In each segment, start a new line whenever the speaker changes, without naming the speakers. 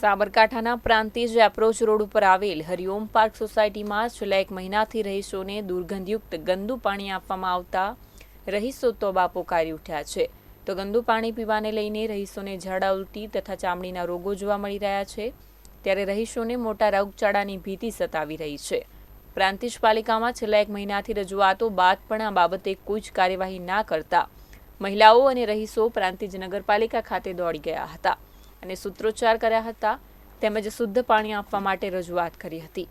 સાબરકાંઠાના Prantij approach road ઉપર આવેલ હરિઓમ પાર્ક સોસાયટીમાં છેલ્લા એક મહિનાથી રહીશોને દુર્ગંધયુક્ત ગંદુ પાણી આપવામાં આવતા રહીશો તોબા પોકારી ઉઠ્યા છે. તો ગંદુ પાણી પીવાને લઈને રહીશોને ઝાડા ઉલટી તથા ચામડીના રોગો જોવા મળી રહ્યા છે. ત્યારે રહીશોને મોટા રોગચાળાની ભીતિ સતાવી રહી છે. પ્રાંતિજ પાલિકામાં છેલ્લા એક મહિનાથી રજૂઆતો બાદ પણ આ બાબતે કોઈ જ કાર્યવાહી ના કરતા મહિલાઓ અને રહીશો પ્રાંતિજ નગરપાલિકા ખાતે દોડી ગયા હતા. અને સૂત્રોચ્ચાર કર્યા હતા તેમજ શુદ્ધ પાણી આપવા માટે રજૂઆત કરી હતી.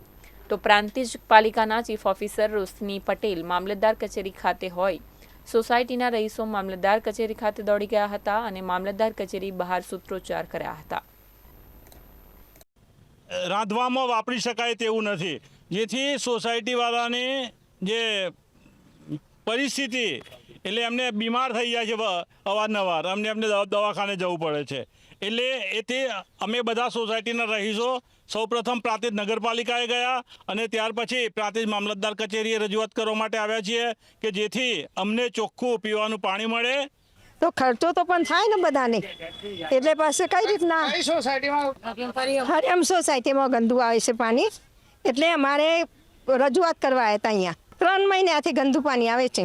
તો પ્રાંતિજ પાલિકાના ચીફ ઓફિસર રોશની પટેલ મામલતદાર કચેરી ખાતે હોય, સોસાયટીના રહીશો મામલતદાર કચેરી ખાતે દોડી ગયા હતા અને મામલતદાર કચેરી બહાર સૂત્રોચ્ચાર કર્યા હતા.
રાંધવામાં વાપરી શકાય તેવું નથી. જેથી સોસાયટીવાળાને જે પરિસ્થિતિ એટલે એમને બીમાર થઈ જાય છે અવારનવાર. અમને એમને દવાખાને જવું પડે છે. એટલે એથી અમે બધા સોસાયટીના રહીશો સૌપ્રથમ પ્રાંતિજ નગરપાલિકાએ ગયા અને ત્યાર પછી પ્રાંતિજ મામલતદાર કચેરીએ રજૂઆત કરવા માટે આવ્યા છીએ કે જેથી અમને ચોખ્ખું પીવાનું પાણી મળે.
તો ખર્ચો તો પણ થાય ને બધાને. એટલે પાસે કઈ રીતના?
હરિયમ સોસાયટીમાં?
સોસાયટીમાં ગંદુ આવે છે પાણી. એટલે અમારે રજૂઆત કરવા આવ્યા હતા અહીંયા. ત્રણ મહિનાથી ગંદુ પાણી આવે છે.